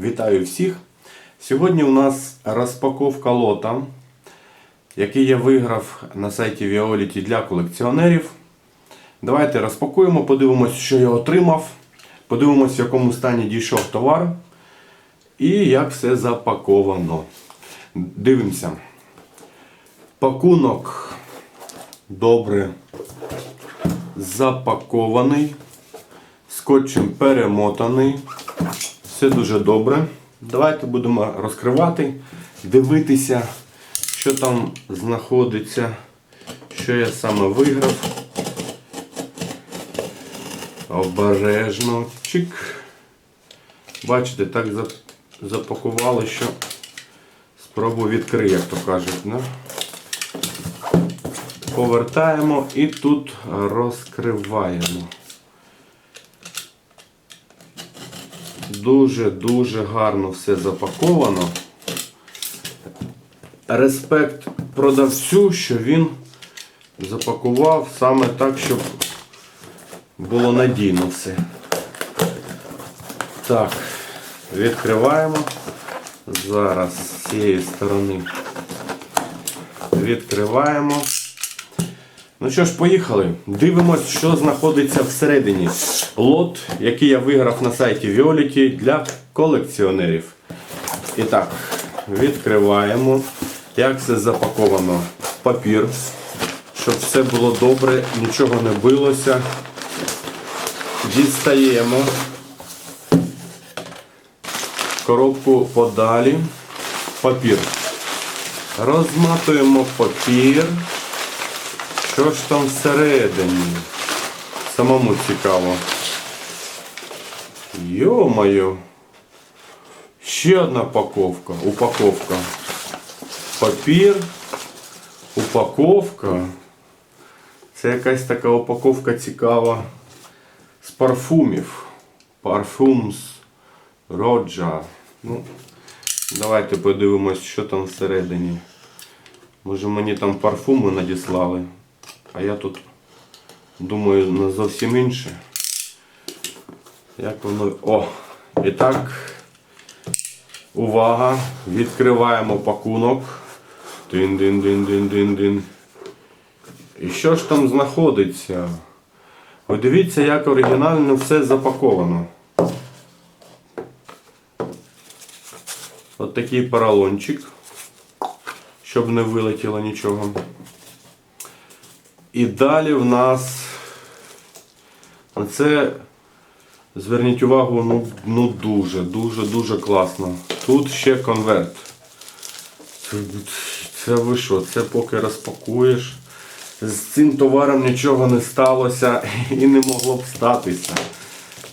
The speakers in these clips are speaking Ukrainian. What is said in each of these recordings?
Вітаю всіх! Сьогодні у нас розпаковка лота, який я виграв на сайті Violet для колекціонерів. Давайте розпакуємо, подивимось, що я отримав. Подивимось, в якому стані дійшов товар і як все запаковано. Дивимося. Пакунок добре запакований, скотчем перемотаний. Все дуже добре. Давайте будемо розкривати, дивитися, що там знаходиться, що я саме виграв. Обережно. Чик. Бачите, так запакували, що спробую відкрити, як то кажуть. Да? Повертаємо і тут розкриваємо. Дуже-дуже гарно все запаковано. Респект продавцю, що він запакував саме так, щоб було надійно все. Так, відкриваємо. Зараз з цієї сторони відкриваємо. Ну що ж, поїхали. Дивимось, що знаходиться всередині. Лот, який я виграв на сайті Violet для колекціонерів. І так, відкриваємо. Як все запаковано папір, щоб все було добре, нічого не билося. Дістаємо коробку подалі. Папір. Розматуємо папір. Що ж там всередині? Самому цікаво. Йо-моє. Ще одна упаковка. Упаковка. Папір. Упаковка. Це якась така упаковка цікава. З парфумів. Парфумс. Роджа. Ну, давайте подивимось, що там всередині. Може мені там парфуми надіслали. А я тут думаю на зовсім інше. Як воно. О! І так. Увага! Відкриваємо пакунок. Дин-дин-дин-дин-дин-дин. І що ж там знаходиться? Ви дивіться, як оригінально все запаковано. От такий поролончик, щоб не вилетіло нічого. І далі в нас це, зверніть увагу, ну, ну дуже, дуже, дуже класно. Тут ще конверт. Це, це ви що, це поки розпакуєш. З цим товаром нічого не сталося і не могло б статися.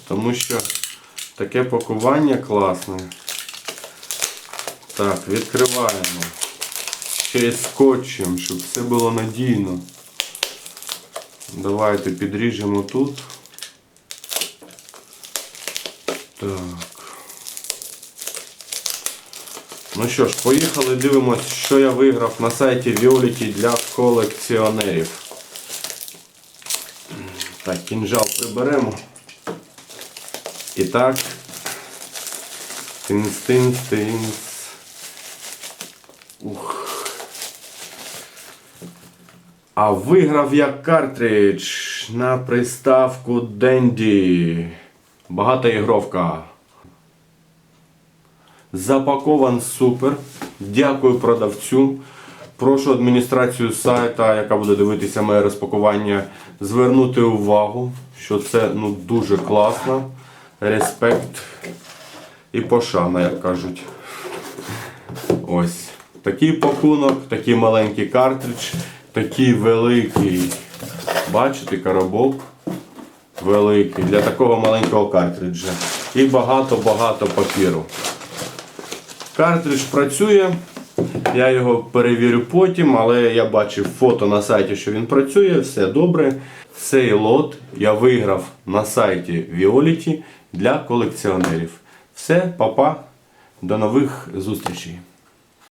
Тому що таке пакування класне. Так, відкриваємо. Ще й скотчем, щоб все було надійно. Давайте підріжемо тут. Так. Ну що ж, поїхали, дивимось, що я виграв на сайті Violet для колекціонерів. Так, кінжал приберемо. І так. Тинс, тинс, тинс. Ух. А виграв я картридж на приставку Денді. Багата ігровка. Запакован супер. Дякую продавцю. Прошу адміністрацію сайта, яка буде дивитися моє розпакування, звернути увагу, що це ну, дуже класно. Респект і пошана, як кажуть. Ось. Такий пакунок, такий маленький картридж, такий великий. Бачите, коробок великий для такого маленького картриджа. І багато-багато папіру. Картридж працює. Я його перевірю потім, але я бачив фото на сайті, що він працює, все добре. Цей лот я виграв на сайті Violet для колекціонерів. Все, папа, до нових зустрічей.